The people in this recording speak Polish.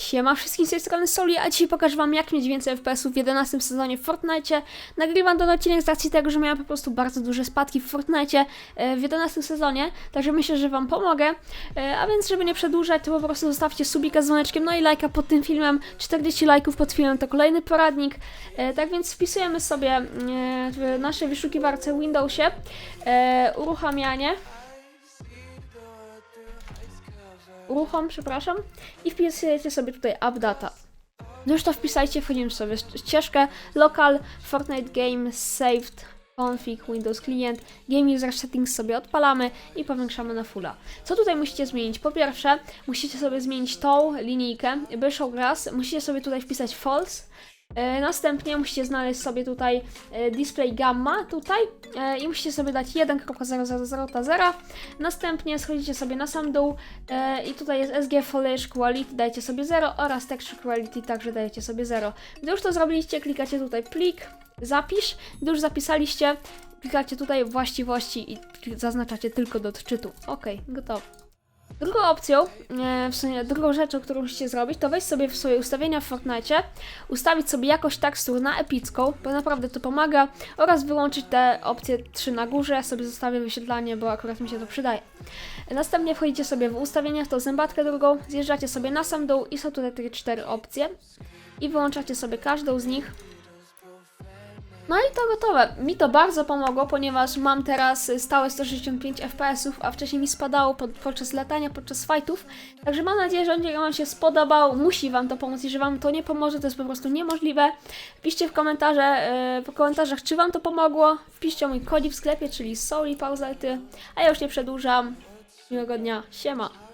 Siema wszystkim z tej strony Soli, a dzisiaj pokażę wam jak mieć więcej FPS-ów w 11 sezonie w Fortnite. Nagrywam ten odcinek z racji tego, że miałem po prostu bardzo duże spadki w Fortnite e, w 11 sezonie, także myślę, że wam pomogę. E, A więc żeby nie przedłużać, to po prostu zostawcie subika z dzwoneczkiem, no i lajka pod tym filmem. 40 lajków pod filmem to kolejny poradnik. E, Tak więc wpisujemy sobie w naszej wyszukiwarce Windowsie uruchamianie. Uruchom, przepraszam i wpisujecie sobie tutaj updata. No już to wpisajcie, wchodzimy sobie w ścieżkę local, Fortnite Game, saved, config, Windows Client, Game User Settings sobie odpalamy i powiększamy na fulla. Co tutaj musicie zmienić? Po pierwsze, musicie sobie zmienić tą linijkę, by show grass, musicie sobie tutaj wpisać false, Następnie musicie znaleźć sobie tutaj e, display gamma tutaj e, i musicie sobie dać 1.000.0. Następnie schodzicie sobie na sam dół e, i tutaj jest SG Foliage Quality, dajecie sobie 0 oraz Texture Quality także dajecie sobie 0. Gdy już to zrobiliście, klikacie tutaj plik, zapisz. Gdy już zapisaliście, klikacie tutaj właściwości i zaznaczacie tylko do odczytu. Ok, gotowe. Drugą opcją, e, w sumie drugą rzeczą, którą musicie zrobić, to wejść sobie w swoje ustawienia w Fortnite, ustawić sobie jakość tekstur na epicką, bo naprawdę to pomaga, oraz wyłączyć te opcje 3 na górze. Sobie zostawię wyświetlanie, bo akurat mi się to przydaje. Następnie wchodzicie sobie w ustawienia, w tą zębatkę drugą, zjeżdżacie sobie na sam dół i są tutaj takie cztery opcje i wyłączacie sobie każdą z nich. No i to gotowe. Mi to bardzo pomogło, ponieważ mam teraz stałe 165 FPS, a wcześniej mi spadało pod, podczas latania, podczas fightów. Także mam nadzieję, że odcinek Wam się spodobał. Musi Wam to pomóc. Jeżeli Wam to nie pomoże, to jest po prostu niemożliwe. Piszcie w, komentarze, e, w komentarzach, czy Wam to pomogło. Wpiszcie mój kodzik w sklepie, czyli Soli Pauzety. A ja już nie przedłużam. Miłego dnia. Siema.